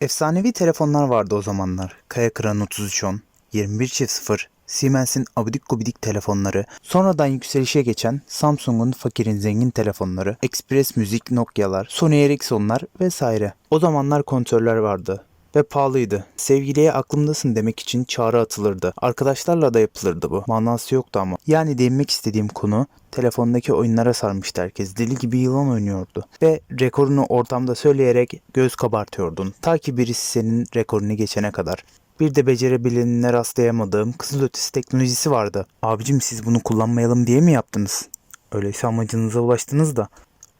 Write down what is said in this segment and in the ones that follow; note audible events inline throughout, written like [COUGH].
Efsanevi telefonlar vardı o zamanlar. Kaya Kıran 3310, 21.0, Siemens'in abidik gubidik telefonları, sonradan yükselişe geçen Samsung'un fakirin zengin telefonları, Express Müzik Nokia'lar, Sony Ericsson'lar vesaire. O zamanlar kontörler vardı ve pahalıydı. Sevgiliye aklımdasın demek için çağrı atılırdı. Arkadaşlarla da yapılırdı bu. Manası yoktu ama. Yani değinmek istediğim konu telefondaki oyunlara sarmıştı herkes. Deli gibi yılan oynuyordu. Ve rekorunu ortamda söyleyerek göz kabartıyordun. Ta ki birisi senin rekorunu geçene kadar. Bir de becerebilenine rastlayamadığım kızılötesi teknolojisi vardı. Abicim siz bunu kullanmayalım diye mi yaptınız? Öyleyse amacınıza ulaştınız da.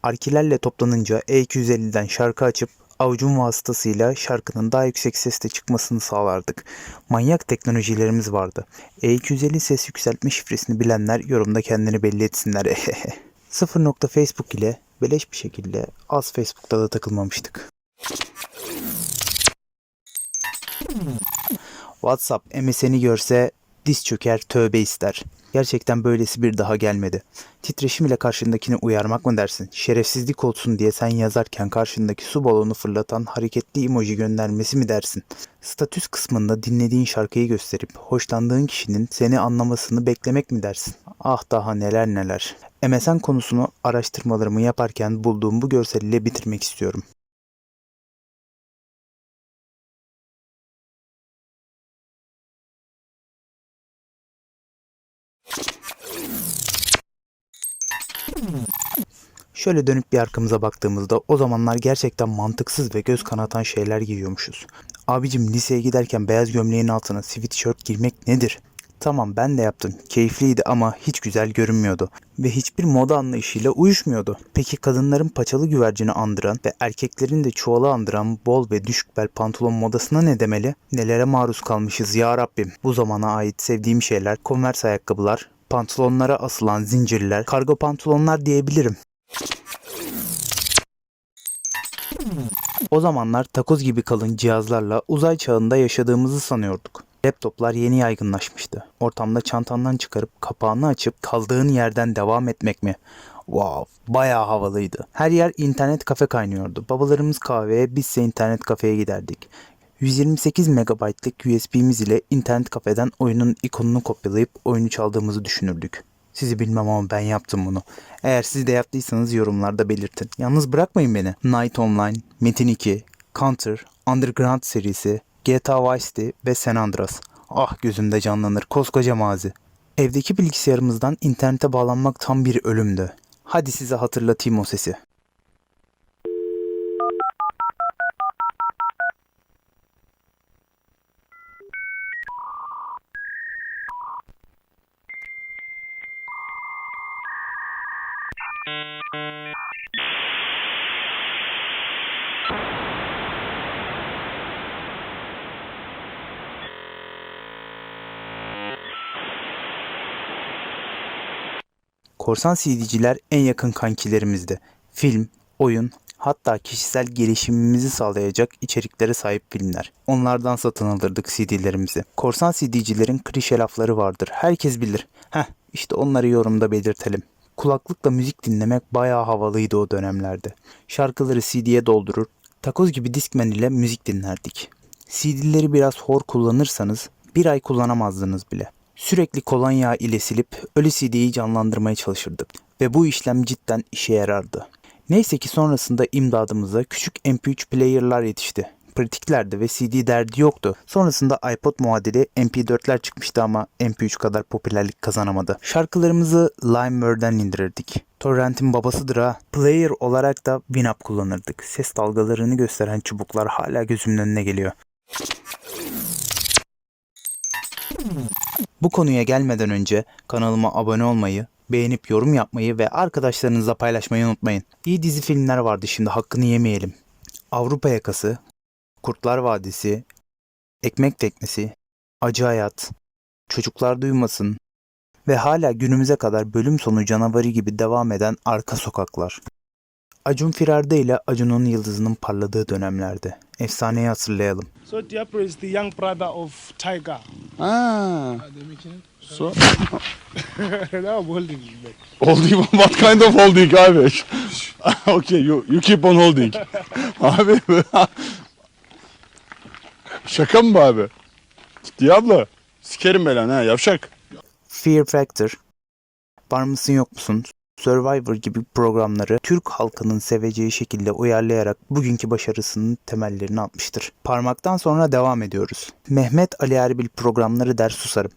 Arkilerle toplanınca E250'den şarkı açıp avucun vasıtasıyla şarkının daha yüksek sesle çıkmasını sağlardık. Manyak teknolojilerimiz vardı. E250 ses yükseltme şifresini bilenler yorumda kendini belli etsinler. [LAUGHS] Sıfır Facebook ile beleş bir şekilde az Facebook'ta da takılmamıştık. WhatsApp MSN'i görse diz çöker tövbe ister. Gerçekten böylesi bir daha gelmedi. Titreşim ile karşındakini uyarmak mı dersin? Şerefsizlik olsun diye sen yazarken karşındaki su balonu fırlatan hareketli emoji göndermesi mi dersin? Statüs kısmında dinlediğin şarkıyı gösterip hoşlandığın kişinin seni anlamasını beklemek mi dersin? Ah daha neler neler. MSN konusunu araştırmalarımı yaparken bulduğum bu görsel ile bitirmek istiyorum. Şöyle dönüp bir arkamıza baktığımızda o zamanlar gerçekten mantıksız ve göz kanatan şeyler giyiyormuşuz. Abicim liseye giderken beyaz gömleğin altına sweatshirt girmek nedir? Tamam ben de yaptım. Keyifliydi ama hiç güzel görünmüyordu. Ve hiçbir moda anlayışıyla uyuşmuyordu. Peki kadınların paçalı güvercini andıran ve erkeklerin de çuvalı andıran bol ve düşük bel pantolon modasına ne demeli? Nelere maruz kalmışız ya Rabbim. Bu zamana ait sevdiğim şeyler Converse ayakkabılar, pantolonlara asılan zincirler, kargo pantolonlar diyebilirim. O zamanlar takoz gibi kalın cihazlarla uzay çağında yaşadığımızı sanıyorduk. Laptoplar yeni yaygınlaşmıştı. Ortamda çantandan çıkarıp kapağını açıp kaldığın yerden devam etmek mi? Wow, bayağı havalıydı. Her yer internet kafe kaynıyordu. Babalarımız kahveye, bizse internet kafeye giderdik. 128 megabaytlık USB'miz ile internet kafeden oyunun ikonunu kopyalayıp oyunu çaldığımızı düşünürdük. Sizi bilmem ama ben yaptım bunu. Eğer siz de yaptıysanız yorumlarda belirtin. Yalnız bırakmayın beni. Night Online, Metin 2, Counter, Underground serisi, GTA Vice City ve San Andreas. Ah gözümde canlanır koskoca mazi. Evdeki bilgisayarımızdan internete bağlanmak tam bir ölümdü. Hadi size hatırlatayım o sesi. Korsan CD'ciler en yakın kankilerimizdi. Film, oyun, hatta kişisel gelişimimizi sağlayacak içeriklere sahip filmler. Onlardan satın alırdık CD'lerimizi. Korsan CD'cilerin klişe lafları vardır. Herkes bilir. Heh, işte onları yorumda belirtelim. Kulaklıkla müzik dinlemek bayağı havalıydı o dönemlerde. Şarkıları CD'ye doldurur, takoz gibi Discman ile müzik dinlerdik. CD'leri biraz hor kullanırsanız bir ay kullanamazdınız bile. Sürekli kolonya ile silip ölü CD'yi canlandırmaya çalışırdık ve bu işlem cidden işe yarardı. Neyse ki sonrasında imdadımıza küçük MP3 player'lar yetişti. Pratiklerdi ve CD derdi yoktu. Sonrasında iPod muadili MP4'ler çıkmıştı ama MP3 kadar popülerlik kazanamadı. Şarkılarımızı LimeWire'den indirirdik. Torrent'in babasıdır ha. Player olarak da Winamp kullanırdık. Ses dalgalarını gösteren çubuklar hala gözümün önüne geliyor. Bu konuya gelmeden önce kanalıma abone olmayı, beğenip yorum yapmayı ve arkadaşlarınızla paylaşmayı unutmayın. İyi dizi filmler vardı şimdi hakkını yemeyelim. Avrupa Yakası, Kurtlar Vadisi, Ekmek Teknesi, Acı Hayat, Çocuklar Duymasın ve hala günümüze kadar bölüm sonu canavarı gibi devam eden Arka Sokaklar. Acun Firarda ile Acun'un yıldızının parladığı dönemlerde. Efsaneyi hatırlayalım. So Diapro is the young brother of Tiger. Ah. So [LAUGHS] now I'm holding him back. holding what kind of holding abi? [LAUGHS] okay you you keep on holding. [LAUGHS] abi Şaka mı bu abi? Ciddi abla. Sikerim belanı ha yavşak. Fear Factor, Var mısın yok musun, Survivor gibi programları Türk halkının seveceği şekilde uyarlayarak bugünkü başarısının temellerini atmıştır. Parmaktan sonra devam ediyoruz. Mehmet Ali Erbil programları der susarım.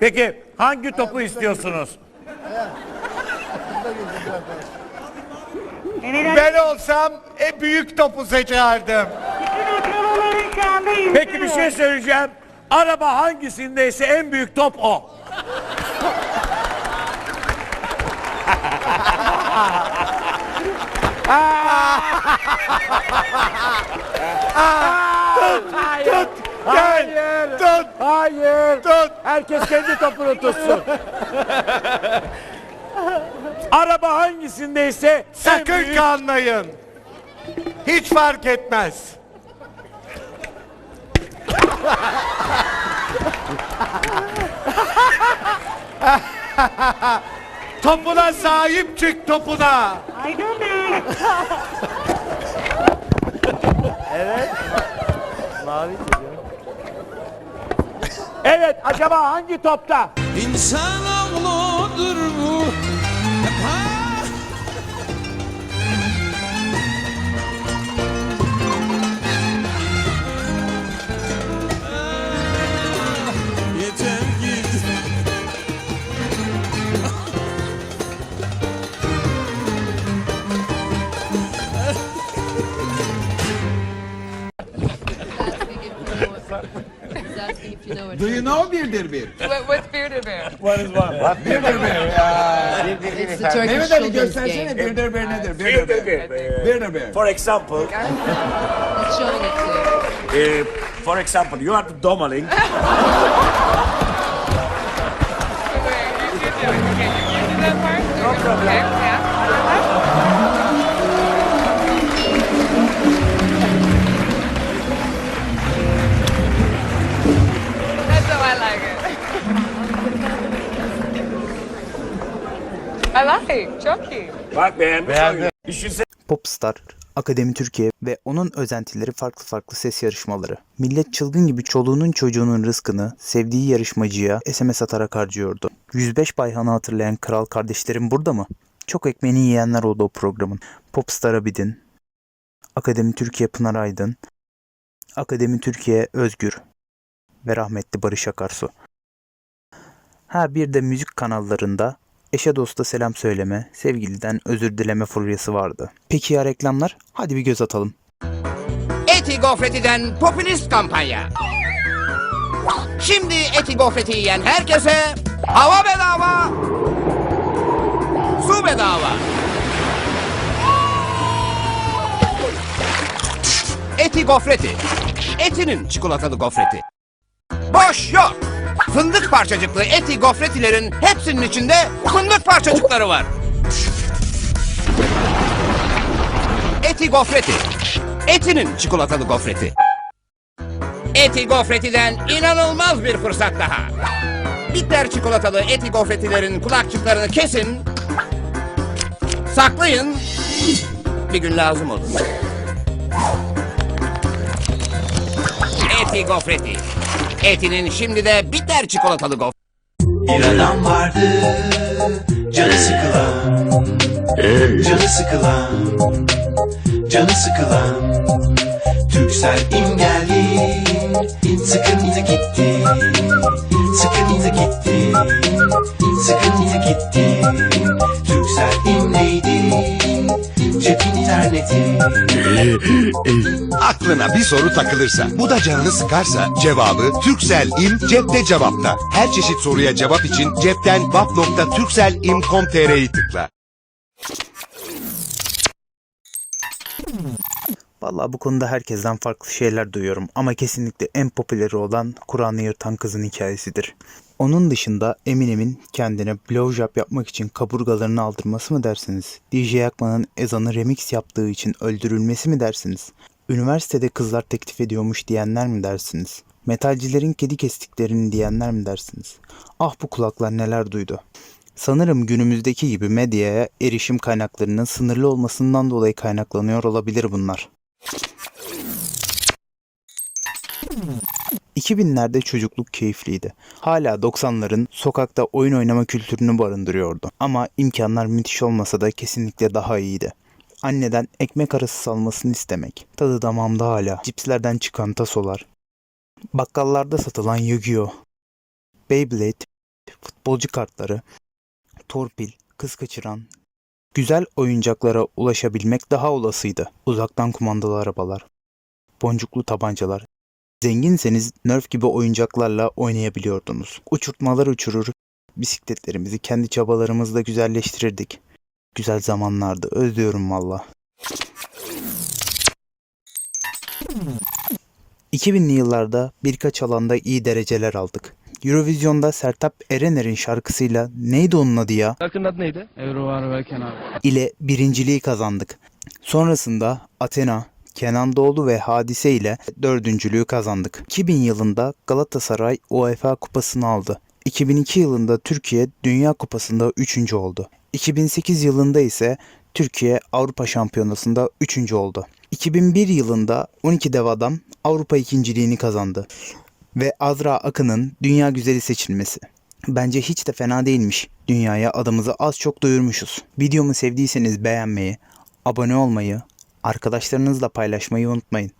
Peki hangi topu istiyorsunuz? Ben olsam en büyük topu seçerdim. Peki bir şey söyleyeceğim. Araba hangisindeyse en büyük top o. tut, hayır, tut, hayır, tut. Herkes kendi topunu tutsun. [LAUGHS] Araba hangisindeyse sakın kanmayın. Hiç fark etmez. [LAUGHS] topuna sahip çık topuna. [LAUGHS] Evet acaba hangi topta? İnsan if you know it. Do you know Birdir Bir? What, what's Bearded Bear? Birdir Bir. It's the Turkish Mehmet Ali children's göstersene game. Birdir Bir nedir? Birdir Bir. Birdir Bir. For example, He's showing it to you. eh, for example, you are domaling. No problem. Bak beğenmiş oyunu. Düşünsene. Popstar, Akademi Türkiye ve onun özentileri farklı farklı ses yarışmaları. Millet çılgın gibi çoluğunun çocuğunun rızkını sevdiği yarışmacıya SMS atarak harcıyordu. 105 Bayhan'ı hatırlayan kral kardeşlerim burada mı? Çok ekmeğini yiyenler oldu o programın. Popstar Abidin, Akademi Türkiye Pınar Aydın, Akademi Türkiye Özgür ve rahmetli Barış Akarsu. Ha bir de müzik kanallarında eşe dosta selam söyleme, sevgiliden özür dileme furyası vardı. Peki ya reklamlar? Hadi bir göz atalım. Eti Gofreti'den popülist kampanya. Şimdi Eti Gofreti yiyen herkese hava bedava, su bedava. Eti Gofreti. Etinin çikolatalı gofreti. Boş yok. Fındık parçacıklı eti gofretilerin hepsinin içinde fındık parçacıkları var. Eti gofreti. Etinin çikolatalı gofreti. Eti gofretiden inanılmaz bir fırsat daha. Bitter çikolatalı eti gofretilerin kulakçıklarını kesin. Saklayın. Bir gün lazım olur. Eti gofreti. Etinin şimdi de bitter çikolatalı gofreti. Bir adam vardı canı sıkılan. Canı sıkılan Canı sıkılan. Türksel im geldi Sıkıntı gitti [LAUGHS] Aklına bir soru takılırsa, bu da canını sıkarsa cevabı Türksel İM cepte cevapta. Her çeşit soruya cevap için cepten vap.turkselim.com.tr'yi tıkla. Vallahi bu konuda herkesten farklı şeyler duyuyorum ama kesinlikle en popüleri olan Kur'an'ı yırtan kızın hikayesidir. Onun dışında Eminem'in kendine blowjob yapmak için kaburgalarını aldırması mı dersiniz? DJ Yakman'ın ezanı remix yaptığı için öldürülmesi mi dersiniz? Üniversitede kızlar teklif ediyormuş diyenler mi dersiniz? Metalcilerin kedi kestiklerini diyenler mi dersiniz? Ah bu kulaklar neler duydu. Sanırım günümüzdeki gibi medyaya erişim kaynaklarının sınırlı olmasından dolayı kaynaklanıyor olabilir bunlar. 2000'lerde çocukluk keyifliydi. Hala 90'ların sokakta oyun oynama kültürünü barındırıyordu. Ama imkanlar müthiş olmasa da kesinlikle daha iyiydi. Anneden ekmek arası salmasını istemek. Tadı damağımda hala. Cipslerden çıkan tasolar. Bakkallarda satılan Yu-Gi-Oh! Beyblade, futbolcu kartları, torpil, kız kaçıran, güzel oyuncaklara ulaşabilmek daha olasıydı. Uzaktan kumandalı arabalar, boncuklu tabancalar. Zenginseniz Nerf gibi oyuncaklarla oynayabiliyordunuz. Uçurtmalar uçurur, bisikletlerimizi kendi çabalarımızla güzelleştirirdik. Güzel zamanlardı, özlüyorum valla. 2000'li yıllarda birkaç alanda iyi dereceler aldık. Eurovision'da Sertab Erener'in şarkısıyla neydi onun adı ya? Şarkının adı neydi? Ebru var ve Kenan. ile birinciliği kazandık. Sonrasında Athena, Kenan Doğulu ve Hadise ile dördüncülüğü kazandık. 2000 yılında Galatasaray UEFA kupasını aldı. 2002 yılında Türkiye Dünya Kupası'nda 3. oldu. 2008 yılında ise Türkiye Avrupa Şampiyonası'nda 3. oldu. 2001 yılında 12 dev adam Avrupa ikinciliğini kazandı. Ve Azra Akın'ın Dünya Güzeli seçilmesi. Bence hiç de fena değilmiş. Dünyaya adımızı az çok duyurmuşuz. Videomu sevdiyseniz beğenmeyi, abone olmayı, arkadaşlarınızla paylaşmayı unutmayın.